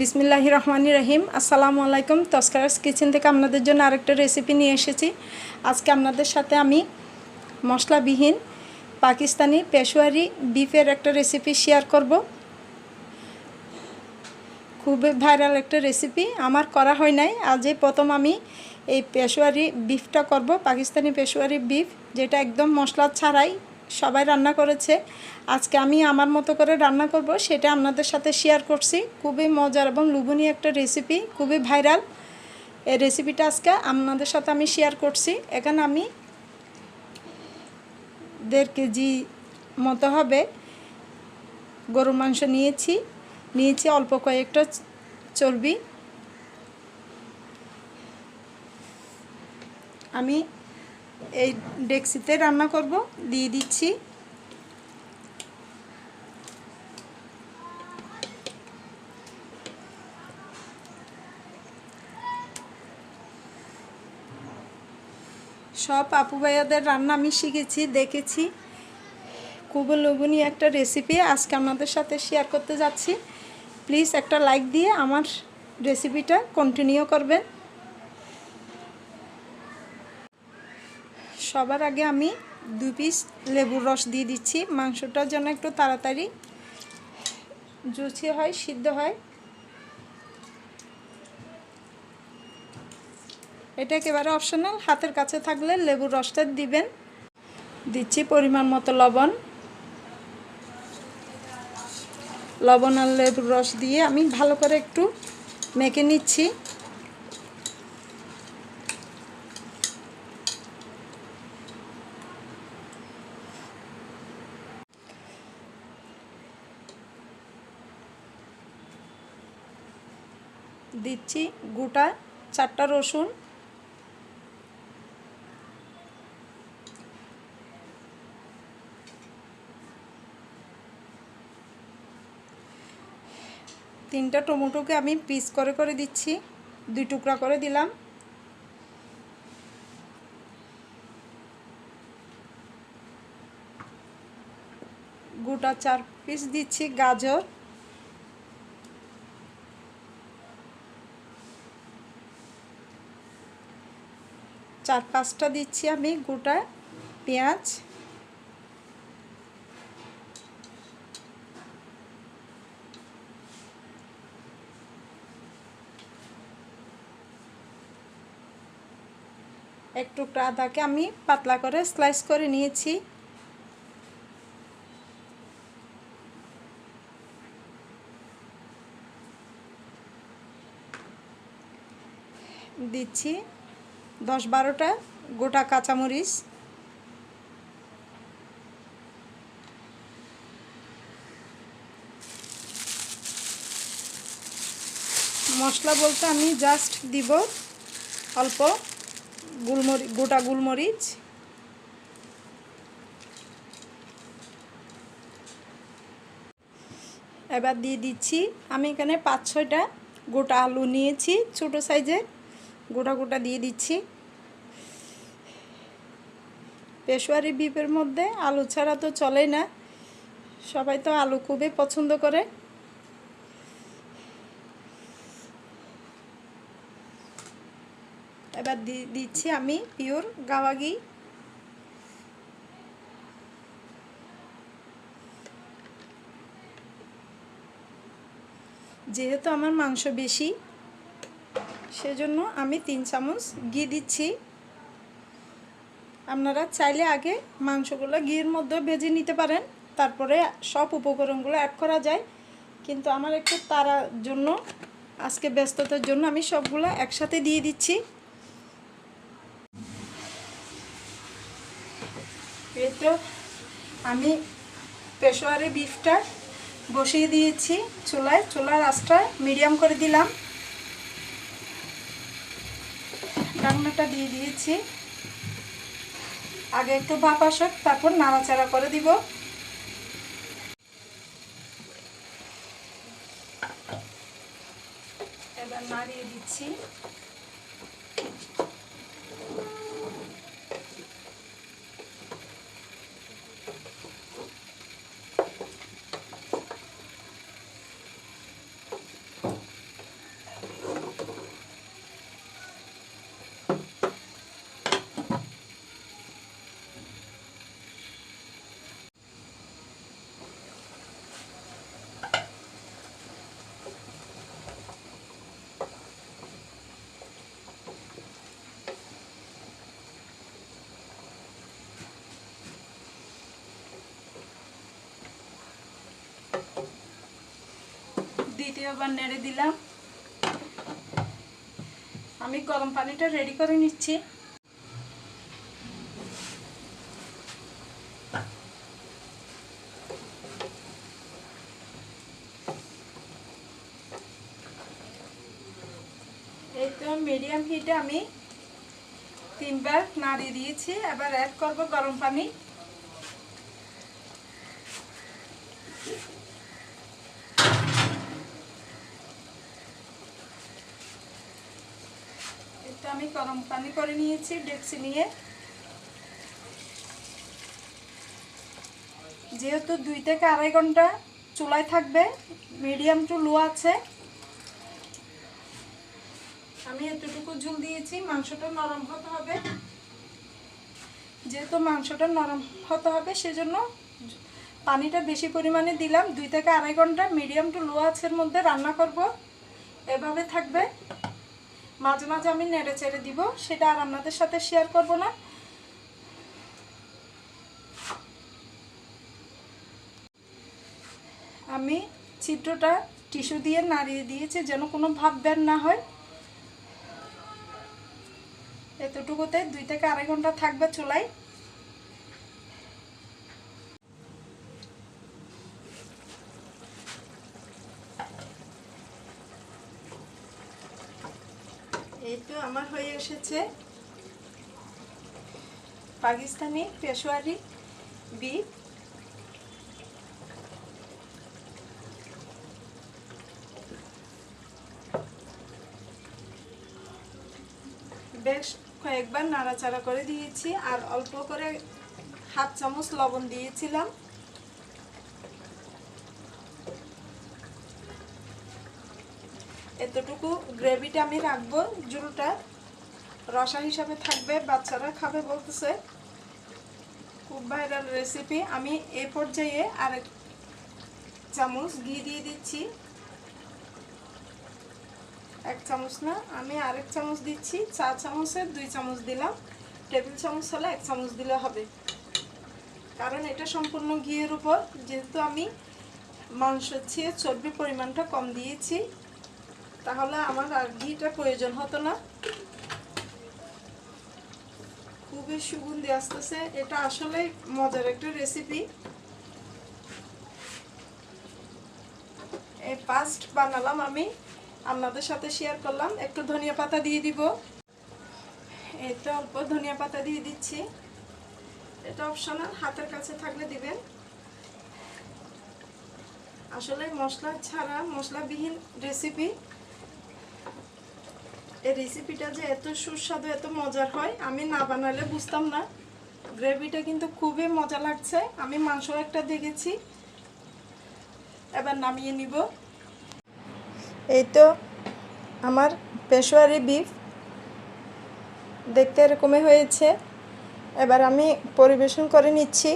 বিসমিল্লাহি রহমানি রহিম। আসসালামু আলাইকুম। তস্কারাস কিচেন থেকে আপনাদের জন্য আরেকটা রেসিপি নিয়ে এসেছি। আজকে আপনাদের সাথে আমি মশলাবিহীন পাকিস্তানি পেশোয়ারি বিফের একটা রেসিপি শেয়ার করব। খুবই ভাইরাল একটা রেসিপি আমার করা হয় নাই। আজই প্রথম আমি এই পেশোয়ারি বিফটা করব, পাকিস্তানি পেশোয়ারি বিফ যেটা একদম মশলা ছাড়াই সবাই রান্না করেছে। আজকে আমি আমার মতো করে রান্না করব, সেটা আপনাদের সাথে শেয়ার করছি। খুবই মজার এবং লুবনীয় একটা রেসিপি খুবই ভাইরাল এই রেসিপিটা আজকে আপনাদের সাথে আমি শেয়ার করছি। এখানে আমি দেড় কেজি মতো হবে গরুর মাংস নিয়েছি। নিয়েছি অল্প কয়েকটা চর্বি। আমি এই ডেক্সিতে রান্না করব, দিয়ে দিচ্ছি। সব আপু ভাইয়াদের রান্না আমি শিখেছি, দেখেছি। খুবই লোভনীয় একটা রেসিপি আজকে আপনাদের সাথে শেয়ার করতে যাচ্ছি। প্লিজ একটা লাইক দিয়ে আমার রেসিপিটা কন্টিনিউ করবেন। সবার আগে আমি দুই পিস লেবুর রস দিয়ে দিচ্ছি। মাংসটার জন্য একটু তাড়াতাড়ি জুচি হয়, সিদ্ধ হয়। এটা একেবারে অপশনাল হাতের কাছে থাকলে লেবুর রসটা দিবেন। দিচ্ছি পরিমাণ মতো লবণ। লবণ আর লেবুর রস দিয়ে আমি ভালো করে একটু মেখে নিচ্ছি। দিচ্ছি গোটা চারটা রসুন। তিনটা টমেটোকে আমি পিস করে করে দিচ্ছি, দুই টুকরা করে দিলাম। গোটা চার পিস দিচ্ছি গাজর। চার পাঁচটা দিচ্ছি আমি গোটা পেঁয়াজ। এক টুকরা আদাকে আমি পাতলা করে স্লাইস করে নিয়েছি। দিচ্ছি দশ বারোটা, গোটা কাঁচামরিচ। মশলা বলতে আমি জাস্ট দিব অল্প গুলমরিচ গোটা গুলমরিচ। এবার দিয়ে দিচ্ছি, আমি এখানে পাঁচ ছয়টা গোটা আলু নিয়েছি, ছোটো সাইজের। গোটা গোটা দিয়ে দিচ্ছি। পেশোয়ারি বিপের মধ্যে আলু ছাড়া তো চলেই না। সবাই তো আলু খুবই পছন্দ করে। এবার দিচ্ছি আমি পিওর গাওয়া ঘি যেহেতু আমার মাংস বেশি সেজন্য আমি তিন চামচ ঘি দিচ্ছি। আপনারা চাইলে আগে মাংসগুলো ঘির মধ্যে ভেজে নিতে পারেন, তারপরে সব উপকরণগুলো অ্যাড করা যায়। কিন্তু আমার একটু তারার জন্য, আজকে ব্যস্ততার জন্য আমি সবগুলো একসাথে দিয়ে দিচ্ছি। এই তো আমি পেশোয়ারি বিফটা বসিয়ে দিয়েছি, চুলায়, চুলার আঁচটা মিডিয়াম করে দিলাম। রান্নাটা দিয়ে দিয়েছি। আগে একটু ভাপ আসক তারপর নাড়াচাড়া করে দিব। এবার নাড়িয়ে দিচ্ছি। দ্বিতীয়বার নেড়ে দিলাম। আমি গরম পানিটা রেডি করে নিচ্ছি। এই তো মিডিয়াম হিটে আমি তিনবার নাড়িয়ে দিয়েছি। এবার অ্যাড করব গরম পানি এটা আমি গরম পানি করে নিয়েছি ডেক্সি নিয়ে। যেহেতু দুই থেকে আড়াই ঘণ্টা চুলায় থাকবে, মিডিয়াম টু লো আছে। আমি এতটুকু ঝুল দিয়েছি, মাংসটা নরম হতে হবে। যেহেতু মাংসটা নরম হতে হবে, সেজন্য পানিটা বেশি পরিমাণে দিলাম। দুই থেকে আড়াই ঘণ্টা মিডিয়াম টু লো আঁচের মধ্যে রান্না করব। এভাবে থাকবে। মাঝে মাঝে আমি নেড়ে চেড়ে দিব, সেটা আর আপনাদের সাথে শেয়ার করব না। আমি চিত্রটা টিস্যু দিয়ে নাড়িয়ে দিয়েছি, যেন কোনো ভাব বের না হয়। এতটুকুতে দুই থেকে আড়াই ঘণ্টা থাকবে চুলাই এই আমার হয়ে এসেছে। পাকিস্তানি পেশোয়ারি বিফ বেশ কয়েকবার নাড়াচাড়া করে দিয়েছি আর অল্প করে হাফ চামচ লবণ দিয়েছিলাম। এতটুকু গ্রেভিটা আমি রাখব জুলটা রসা হিসাবে থাকবে, বাচ্চারা খাবে বলতেছে। খুব ভাইরাল রেসিপি আমি এ পর্যায়ে আরেক চামচ ঘি দিয়ে দিচ্ছি। এক চামচ না, আমি আরেক চামচ দিচ্ছি। চা চামচের দুই চামচ দিলাম। টেবিল চামচ হলে এক চামচ দিলে হবে। কারণ এটা সম্পূর্ণ ঘিয়ের উপর। যেহেতু আমি মাংসের চেয়ে চর্বি পরিমাণটা কম দিয়েছি তাহলে আমার আর ঘিটা প্রয়োজন হতো না। খুবই সুগন্ধি আসতেছে। এটা আসলে মজার একটা রেসিপি এই পাস্ট বানালাম আমি। আপনাদের সাথে শেয়ার করলাম। একটু ধনিয়া পাতা দিয়ে দিব। এটা অল্প ধনিয়া পাতা দিয়ে দিচ্ছি। এটা অপশনাল হাতের কাছে থাকলে দিবেন। আসলে মশলা ছাড়া মশলাবিহীন রেসিপি এই রেসিপিটা যে এত সুস্বাদু, এত মজার হয়, আমি না বানালে বুঝতাম না। গ্রেভিটা কিন্তু খুবই মজা লাগছে। আমি মাংস একটা দেখেছি। এবার নামিয়ে নিব। এই তো আমার পেশোয়ারি বিফ দেখতে এরকমই হয়েছে। এবার আমি পরিবেশন করে নিচ্ছি।